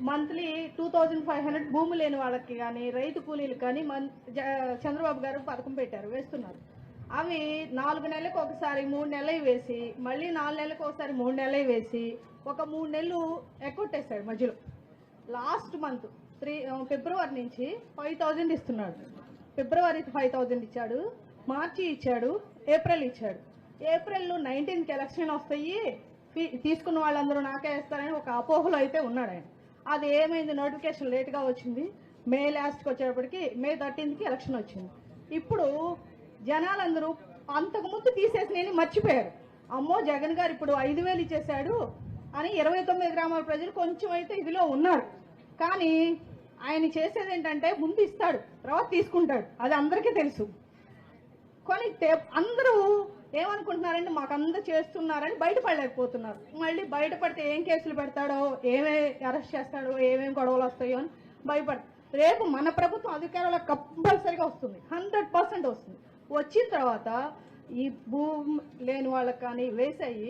Monthly two thousand five hundred భూమి లేని వాళ్ళకి కానీ రైతు కూలీలు కానీ మన్ జ- చంద్రబాబు గారు పథకం పెట్టారు వేస్తున్నారు. అవి నాలుగు నెలలకు ఒకసారి మూడు నెలలు వేసి మళ్ళీ నాలుగు నెలలకు ఒకసారి మూడు నెలలు వేసి ఒక మూడు నెలలు ఎక్కొట్టేశాడు మధ్యలో. లాస్ట్ మంత్ త్రీ ఫిబ్రవరి నుంచి ఫైవ్ థౌజండ్ ఇస్తున్నాడు. ఫిబ్రవరి ఫైవ్ థౌజండ్ ఇచ్చాడు మార్చి ఇచ్చాడు ఏప్రిల్ ఇచ్చాడు. ఏప్రిల్లో నైన్టీన్కి ఎలక్షన్ వస్తాయి తీసుకున్న వాళ్ళందరూ నాకే వేస్తారని ఒక అపోహలో అయితే ఉన్నాడు ఆయన. అది ఏమైంది? నోటిఫికేషన్ లేట్గా వచ్చింది. మే లాస్ట్కి వచ్చేటప్పటికి మే థర్టీన్త్కి ఎలక్షన్ వచ్చింది. ఇప్పుడు జనాలందరూ అంతకుముందు తీసేసినని మర్చిపోయారు. అమ్మో జగన్ గారు ఇప్పుడు ఐదు వేలు ఇచ్చేశాడు అని ఇరవై తొమ్మిది గ్రామాల ప్రజలు కొంచెం అయితే ఇదిలో ఉన్నారు. కానీ ఆయన చేసేది ఏంటంటే ముందు ఇస్తాడు తర్వాత తీసుకుంటాడు. అది అందరికీ తెలుసు. కానీ అందరూ ఏమనుకుంటున్నారంటే మాకు అందరూ చేస్తున్నారని బయటపడలేకపోతున్నారు. మళ్ళీ బయటపడితే ఏం కేసులు పెడతాడో ఏమే అరెస్ట్ చేస్తాడో ఏమేం గొడవలు వస్తాయో అని భయపడ రేపు మన ప్రభుత్వం అధికారంలో కంపల్సరీగా వస్తుంది. హండ్రెడ్ పర్సెంట్ వస్తుంది. వచ్చిన తర్వాత ఈ భూమి లేని వాళ్ళకి కానీ వేసాయి.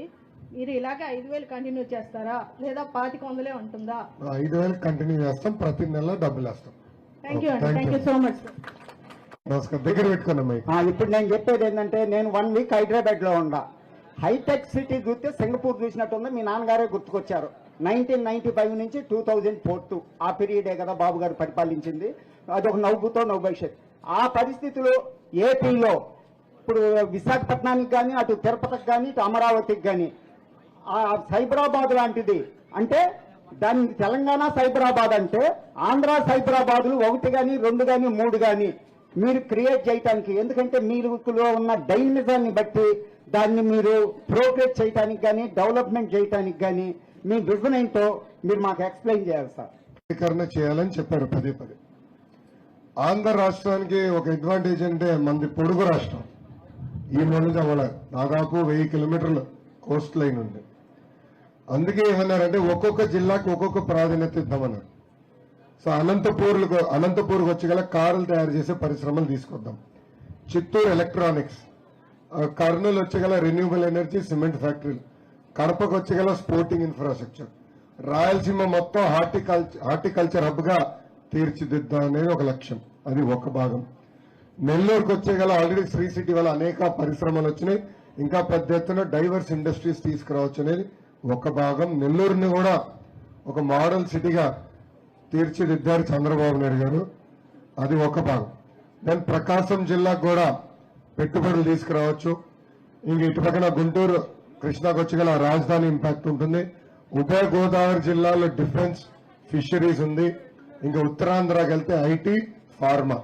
మీరు ఇలాగే ఐదు వేలు కంటిన్యూ చేస్తారా? లేదా పాతిక వందలే ఉంటుందా? ఐదు వేలు కంటిన్యూ చేస్తాం. ప్రతి నెల డబ్బులు వేస్తాం. థ్యాంక్ యూ అండి థ్యాంక్ యూ. So much. దగ్గర పెట్టుకున్నాం ఇప్పుడు నేను చెప్పేది ఏంటంటే నేను వన్ వీక్ హైదరాబాద్లో ఉండా. హైటెక్ సిటీ చూస్తే సింగపూర్ చూసినట్టుంది మీ నాన్నగారే గుర్తుకొచ్చారు. నైన్టీన్ నైన్టీ ఫైవ్ నుంచి టూ థౌజండ్ ఫోర్ టూ ఆ పీరియడే కదా బాబు గారు పరిపాలించింది. అదొక నవ్వుతో నవ్వు భవిష్యత్ ఆ పరిస్థితిలో ఏపీలో ఇప్పుడు విశాఖపట్నానికి కానీ అటు తిరుపతికి కానీ ఇటు అమరావతికి కానీ ఆ సైబరాబాద్ లాంటిది అంటే దాని తెలంగాణ సైబరాబాద్ అంటే ఆంధ్ర సైబరాబాద్లు ఒకటి కానీ రెండు కానీ మూడు కానీ మీరు క్రియేట్ చేయటానికి ఎందుకంటే మీరులో ఉన్న డైనమిజాన్ని బట్టి దాన్ని మీరు ప్రోగ్రెస్ చేయటానికి కానీ డెవలప్మెంట్ చేయటానికి కానీ మీ విజన్ ఏంటో మీరు మాకు ఎక్స్ప్లెయిన్ చేయాలి సార్ స్వీకరణ చేయాలని చెప్పారు పదే పదే. ఆంధ్ర రాష్ట్రానికి ఒక అడ్వాంటేజ్ అంటే మనది పొడుగు రాష్ట్రం. ఈ మంది అవ్వలే దాదాపు వెయ్యి కిలోమీటర్లు కోస్ట్ లైన్ ఉంది. అందుకే ఏమన్నారంటే ఒక్కొక్క జిల్లాకు ఒక్కొక్క ప్రాధాన్యత ఇద్దామన్నారు. సో అనంతపూర్లకు అనంతపూర్కి వచ్చి గల కారులు తయారు చేసే పరిశ్రమలు తీసుకొద్దాం. చిత్తూరు ఎలక్ట్రానిక్స్. కర్నూలు వచ్చి గల రెన్యూబుల్ ఎనర్జీ సిమెంట్ ఫ్యాక్టరీలు. కడపకు వచ్చి గల స్పోర్టింగ్ ఇన్ఫ్రాస్ట్రక్చర్. రాయలసీమ మొత్తం హార్టికల్చర్ హార్టికల్చర్ హబ్గా తీర్చిదిద్దాం అనేది ఒక లక్ష్యం. అది ఒక భాగం. నెల్లూరుకు వచ్చే గల ఆల్రెడీ శ్రీ సిటీ వల్ల అనేక పరిశ్రమలు వచ్చినాయి. ఇంకా పెద్ద ఎత్తున డైవర్స్ ఇండస్ట్రీస్ తీసుకురావచ్చు అనేది ఒక భాగం. నెల్లూరుని కూడా ఒక మోడల్ సిటీగా తీర్చిదిద్దారు చంద్రబాబు నాయుడు గారు. అది ఒక భాగం. దెన్ ప్రకాశం జిల్లాకు కూడా పెట్టుబడులు తీసుకురావచ్చు. ఇంక ఇటు పక్కన గుంటూరు కృష్ణాకు వచ్చి గల రాజధాని ఇంపాక్ట్ ఉంటుంది. ఉభయ గోదావరి జిల్లాలో డిఫెన్స్ ఫిషరీస్ ఉంది. ఇంకా ఉత్తరాంధ్రకి వెళ్తే ఐటీ ఫార్మా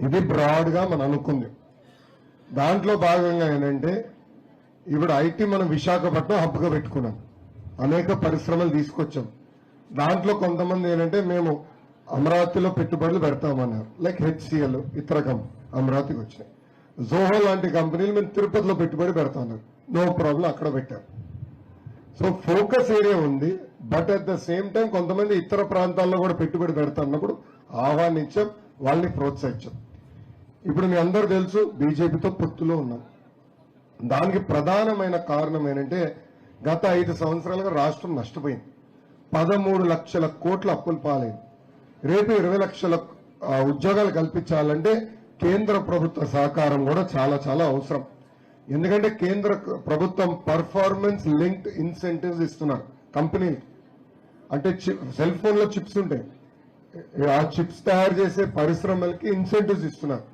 ఇది బ్రాడ్గా మనం అనుకుంది. దాంట్లో భాగంగా ఏంటంటే ఇప్పుడు ఐటీ మనం విశాఖపట్నం హబ్గా పెట్టుకున్నాం. అనేక పరిశ్రమలు తీసుకొచ్చాం. దాంట్లో కొంతమంది ఏంటంటే మేము అమరావతిలో పెట్టుబడులు పెడతామన్నారు. లైక్ హెచ్సిఎల్ ఇతర కంపెనీ అమరావతికి వచ్చినాయి. జోహో లాంటి కంపెనీలు మేము తిరుపతిలో పెట్టుబడి పెడతామన్నారు. నో ప్రాబ్లం అక్కడ పెట్టారు. సో ఫోకస్ ఏరియా ఉంది but at the same time కొంతమంది ఇతర ప్రాంతాల్లో కూడా పెట్టుబడి పెడతాన్నప్పుడు ఆహ్వానించాం వాళ్ళని ప్రోత్సహించాం. ఇప్పుడు మీ అందరూ తెలుసు బీజేపీతో పొత్తులో ఉన్నాం. దానికి ప్రధానమైన కారణం ఏంటంటే గత ఐదు సంవత్సరాలుగా రాష్ట్రం నష్టపోయింది. పదమూడు లక్షల కోట్ల అప్పులు పాలైంది. రేపు ఇరవై లక్షల ఉద్యోగాలు కల్పించాలంటే కేంద్ర ప్రభుత్వ సహకారం కూడా చాలా చాలా అవసరం. ఎందుకంటే కేంద్ర ప్రభుత్వం పర్ఫార్మెన్స్ లింక్డ్ ఇన్సెంటివ్స్ ఇస్తున్నారు కంపెనీలు. అంటే సెల్ ఫోన్లో చిప్స్ ఉంటాయి. ఆ చిప్స్ తయారు చేసే పరిశ్రమలకి ఇన్సెంటివ్స్ ఇస్తున్నారు.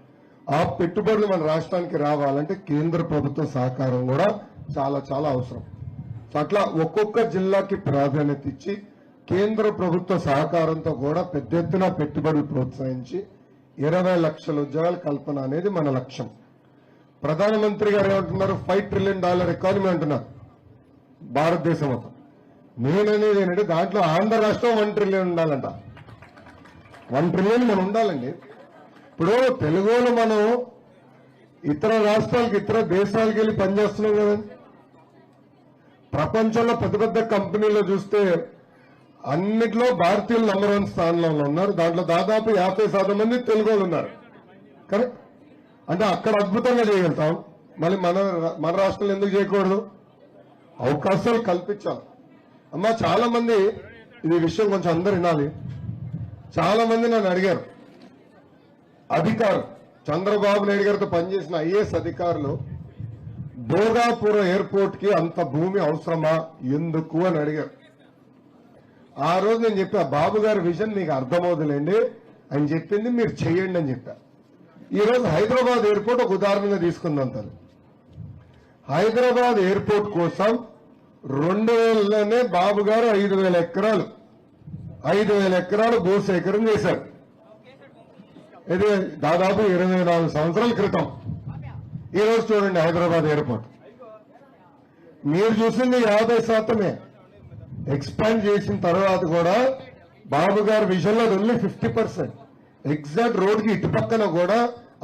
ఆ పెట్టుబడులు మన రాష్ట్రానికి రావాలంటే కేంద్ర ప్రభుత్వ సహకారం కూడా చాలా చాలా అవసరం. అట్లా ఒక్కొక్క జిల్లాకి ప్రాధాన్యత ఇచ్చి కేంద్ర ప్రభుత్వ సహకారంతో కూడా పెద్ద ఎత్తున పెట్టుబడులు ప్రోత్సహించి ఇరవై లక్షల ఉద్యోగాల కల్పన అనేది మన లక్ష్యం. ప్రధానమంత్రి గారు ఏమంటున్నారు? ఫైవ్ ట్రిలియన్ డాలర్ ఎకానమీ అంటున్నారు. భారతదేశం మొత్తం. నేననేది ఏంటంటే దాంట్లో ఆంధ్ర రాష్ట్రం వన్ ట్రిలియన్ ఉండాలంట. వన్ ట్రిలియన్ మనం ఉండాలండి. ఇప్పుడు తెలుగులో మనం ఇతర రాష్ట్రాలకి ఇతర దేశాలకు వెళ్ళి పనిచేస్తున్నాం కదండి. ప్రపంచంలో పెద్ద పెద్ద కంపెనీలో చూస్తే అన్నిట్లో భారతీయులు నంబర్ వన్ స్థానంలో ఉన్నారు. దాంట్లో దాదాపు యాభై శాతం మంది తెలుగు వాళ్ళు ఉన్నారు. కరెక్ట్ అంటే అక్కడ అద్భుతంగా చేయగలుగుతాం. మళ్ళీ మన మన రాష్ట్రంలో ఎందుకు చేయకూడదు? అవకాశాలు కల్పించాలి. అమ్మా చాలా మంది ఇది విషయం కొంచెం అందరు వినాలి. చాలా మంది నన్ను అడిగారు. అధికారులు చంద్రబాబు నాయుడు గారితో పనిచేసిన ఐఏఎస్ అధికారులు భోగాపురం ఎయిర్పోర్ట్కి అంత భూమి అవసరమా? ఎందుకు అని అడిగారు. ఆ రోజు నేను చెప్పా బాబు గారి విజన్ మీకు అర్థమవుతులేండి అని చెప్పింది మీరు చెయ్యండి అని చెప్పా. ఈ రోజు హైదరాబాద్ ఎయిర్పోర్ట్ ఒక ఉదాహరణగా తీసుకుందాం తను హైదరాబాద్ ఎయిర్పోర్ట్ కోసం రెండు వేలలోనే బాబు గారు ఐదు వేల ఎకరాలు ఐదు వేల ఎకరాలు భూసేకరణ చేశారు. ఇది దాదాపు ఇరవై నాలుగు సంవత్సరాల క్రితం. ఈ రోజు చూడండి హైదరాబాద్ ఎయిర్పోర్ట్. మీరు చూసింది యాభై శాతమే. ఎక్స్పాండ్ చేసిన తర్వాత కూడా బాబు గారి విజన్లో ఓన్లీ ఫిఫ్టీ పర్సెంట్ ఎగ్జాక్ట్ రోడ్కి ఇటు పక్కన కూడా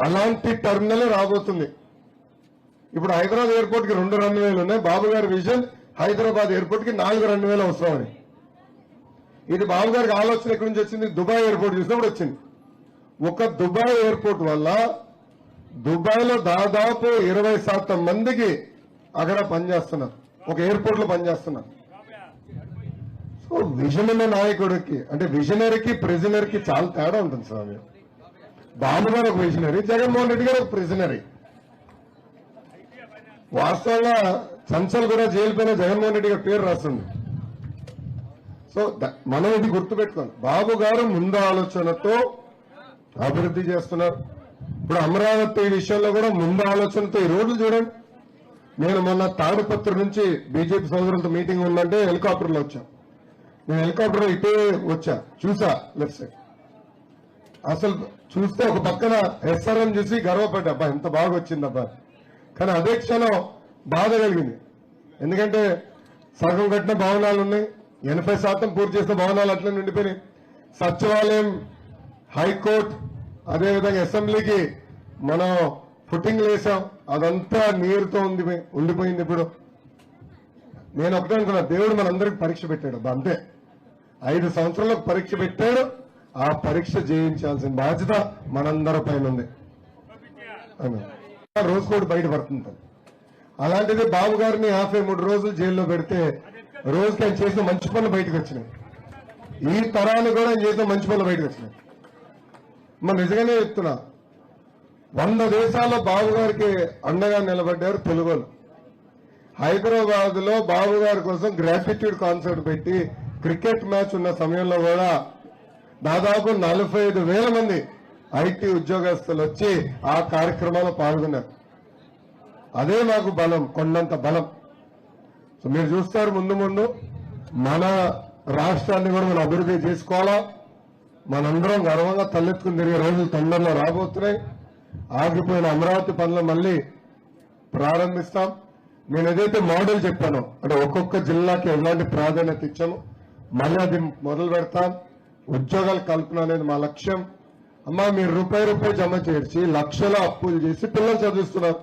అలాంటి టర్మినల్ రాబోతుంది. ఇప్పుడు హైదరాబాద్ ఎయిర్పోర్ట్కి రెండు రెండు వేలు ఉన్నాయి. బాబు గారి విజన్ హైదరాబాద్ ఎయిర్పోర్ట్కి నాలుగు రెండు వేలు అవసరమని ఇది బాబు గారికి ఆలోచన ఎక్కడి నుంచి వచ్చింది? దుబాయ్ ఎయిర్పోర్ట్ చూసినప్పుడు వచ్చింది. ఒక దుబాయ్ ఎయిర్పోర్ట్ వల్ల దుబాయ్లో దాదాపు ఇరవై శాతం మందికి అక్కడ పనిచేస్తున్నారు. ఒక ఎయిర్పోర్ట్లో పనిచేస్తున్నారు. సో విజన్ ఉన్న నాయకుడికి అంటే విజనరీకి ప్రిజనరీకి చాలా తేడా ఉంటుంది స్వామి. బాబు గారు ఒక విజనరీ జగన్మోహన్ రెడ్డి గారు ఒక ప్రిజనరీ. వాస్తవంగా చంచల్ కూడా జైలు పైన జగన్మోహన్ రెడ్డి గారి పేరు రాస్తుంది సో మనం ఇది గుర్తుపెట్టుకోండి బాబు గారు ముందు ఆలోచనతో అభివృద్ధి చేస్తున్నారు. ఇప్పుడు అమరావతి విషయంలో కూడా ముందు ఆలోచనతో ఈ రోడ్లు చూడండి. నేను మొన్న తాడిపత్రి నుంచి బీజేపీ సోదరులతో మీటింగ్ ఉందంటే హెలికాప్టర్లో వచ్చా. నేను హెలికాప్టర్ ఇటే వచ్చా. చూసా లెఫ్ట్ సైడ్. అసలు చూస్తే ఒక పక్కన ఎస్ఆర్ఎం చూసి గర్వపడ్డా అబ్బా ఎంత బాగా వచ్చిందబ్బా కానీ అదే క్షణం బాధ కలిగింది. ఎందుకంటే సగం కట్టిన భవనాలు ఉన్నాయి ఎనభై శాతం పూర్తి చేసిన భవనాలు అట్లనే నిండిపోయినాయి సచివాలయం హైకోర్టు అదేవిధంగా అసెంబ్లీకి మనం ఫుటింగ్ వేసాం. అదంతా నీరుతో ఉంది ఉండిపోయింది ఇప్పుడు. నేను ఒకటే అనుకున్నా దేవుడు మనందరికి పరీక్ష పెట్టాడు. అంతే. ఐదు సంవత్సరాలకు పరీక్ష పెట్టాడు. ఆ పరీక్ష జయించాల్సిన బాధ్యత మనందరి పైన ఉంది. అని. రోజు కూడా బయటపడుతుంది అలాంటిది బాబు గారిని యాభై మూడు రోజులు జైల్లో పెడితే రోజుకి ఆయన చేసిన మంచి పనులు బయటకు వచ్చినాయి. ఈ తరాన్ని కూడా ఆయన చేసిన మంచి పనులు బయటకు వచ్చినాయి. మరి నిజంగానే చెప్తున్నా. వంద దేశాల్లో బాబు గారికి అండగా నిలబడ్డారు తెలుగులు హైదరాబాద్లో బాబు గారి కోసం గ్రాటిట్యూడ్ కాన్సర్ట్ పెట్టి క్రికెట్ మ్యాచ్ ఉన్న సమయంలో కూడా దాదాపు నలభై ఐదు వేల మంది ఐటీ ఉద్యోగస్తులు వచ్చి ఆ కార్యక్రమంలో పాల్గొన్నారు. అదే మాకు బలం కొండంత బలం. సో మీరు చూస్తారు ముందు ముందు మన రాష్ట్రాన్ని కూడా మనం అభివృద్ధి చేసుకోవాలా? మనందరం గర్వంగా తలెత్తుకుని తిరిగే రోజులు తొందరలో రాబోతున్నాయి. ఆగిపోయిన అమరావతి పనులు మళ్ళీ ప్రారంభిస్తాం. నేను ఏదైతే మోడల్ చెప్పానో అంటే ఒక్కొక్క జిల్లాకి ఎలాంటి ప్రాధాన్యత ఇచ్చామో మళ్ళీ అది మొదలు పెడతాం. ఉద్యోగాల కల్పన అనేది మా లక్ష్యం. అమ్మా మీరు రూపాయి రూపాయి జమ చేర్చి లక్షల అప్పులు చేసి పిల్లలు చదివిస్తున్నారు.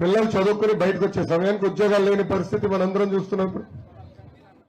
పిల్లలు చదువుకుని బయటకు వచ్చే సమయానికి ఉద్యోగాలు లేని పరిస్థితి మనందరం చూస్తున్నాం ఇప్పుడు.